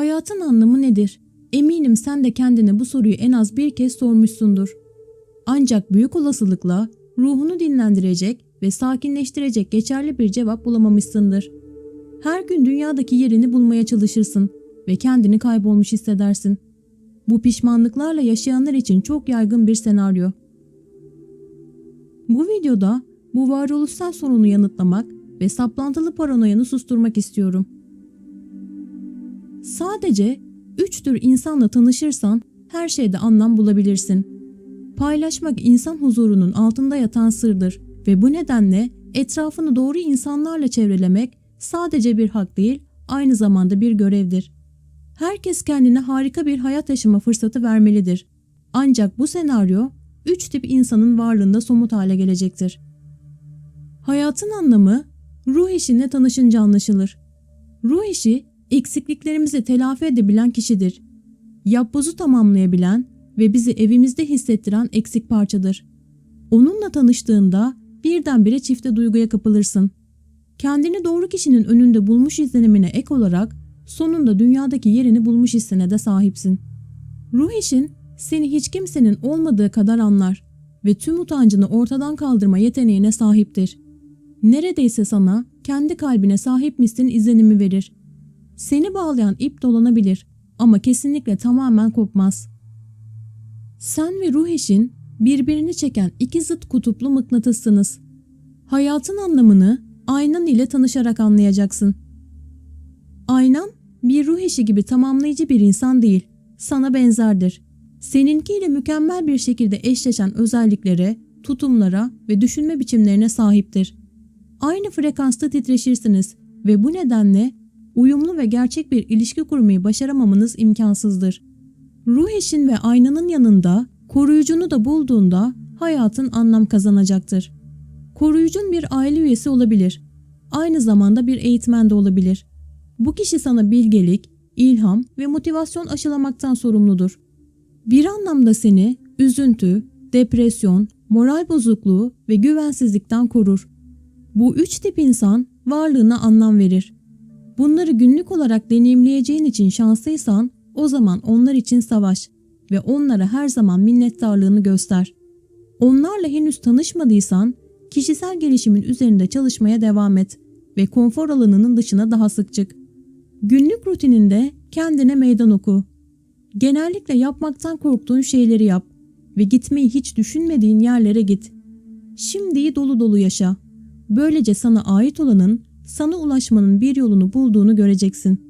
Hayatın anlamı nedir? Eminim sen de kendine bu soruyu en az bir kez sormuşsundur. Ancak büyük olasılıkla ruhunu dinlendirecek ve sakinleştirecek geçerli bir cevap bulamamışsındır. Her gün dünyadaki yerini bulmaya çalışırsın ve kendini kaybolmuş hissedersin. Bu pişmanlıklarla yaşayanlar için çok yaygın bir senaryo. Bu videoda bu varoluşsal sorunu yanıtlamak ve saplantılı paranoyanı susturmak istiyorum. Sadece üç tür insanla tanışırsan her şeyde anlam bulabilirsin. Paylaşmak insan huzurunun altında yatan sırdır ve bu nedenle etrafını doğru insanlarla çevrelemek sadece bir hak değil, aynı zamanda bir görevdir. Herkes kendine harika bir hayat yaşama fırsatı vermelidir. Ancak bu senaryo üç tip insanın varlığında somut hale gelecektir. Hayatın anlamı ruh işinle tanışınca anlaşılır. Ruh işi eksikliklerimizi telafi edebilen kişidir. Yapbozu tamamlayabilen ve bizi evimizde hissettiren eksik parçadır. Onunla tanıştığında birdenbire çifte duyguya kapılırsın. Kendini doğru kişinin önünde bulmuş izlenimine ek olarak sonunda dünyadaki yerini bulmuş hissine de sahipsin. Ruh işin seni hiç kimsenin olmadığı kadar anlar ve tüm utancını ortadan kaldırma yeteneğine sahiptir. Neredeyse sana kendi kalbine sahipmişsin izlenimi verir. Seni bağlayan ip dolanabilir ama kesinlikle tamamen kopmaz. Sen ve ruh eşin birbirini çeken iki zıt kutuplu mıknatıssınız. Hayatın anlamını aynan ile tanışarak anlayacaksın. Aynan bir ruh eşi gibi tamamlayıcı bir insan değil, sana benzerdir. Seninkiyle mükemmel bir şekilde eşleşen özelliklere, tutumlara ve düşünme biçimlerine sahiptir. Aynı frekansta titreşirsiniz ve bu nedenle uyumlu ve gerçek bir ilişki kurmayı başaramamanız imkansızdır. Ruh eşin ve aynanın yanında koruyucunu da bulduğunda hayatın anlam kazanacaktır. Koruyucun bir aile üyesi olabilir. Aynı zamanda bir eğitmen de olabilir. Bu kişi sana bilgelik, ilham ve motivasyon aşılamaktan sorumludur. Bir anlamda seni üzüntü, depresyon, moral bozukluğu ve güvensizlikten korur. Bu üç tip insan varlığına anlam verir. Bunları günlük olarak deneyimleyeceğin için şanslıysan o zaman onlar için savaş ve onlara her zaman minnettarlığını göster. Onlarla henüz tanışmadıysan kişisel gelişimin üzerinde çalışmaya devam et ve konfor alanının dışına daha sık çık. Günlük rutininde kendine meydan oku. Genellikle yapmaktan korktuğun şeyleri yap ve gitmeyi hiç düşünmediğin yerlere git. Şimdiyi dolu dolu yaşa. Böylece sana ait olanın sana ulaşmanın bir yolunu bulduğunu göreceksin.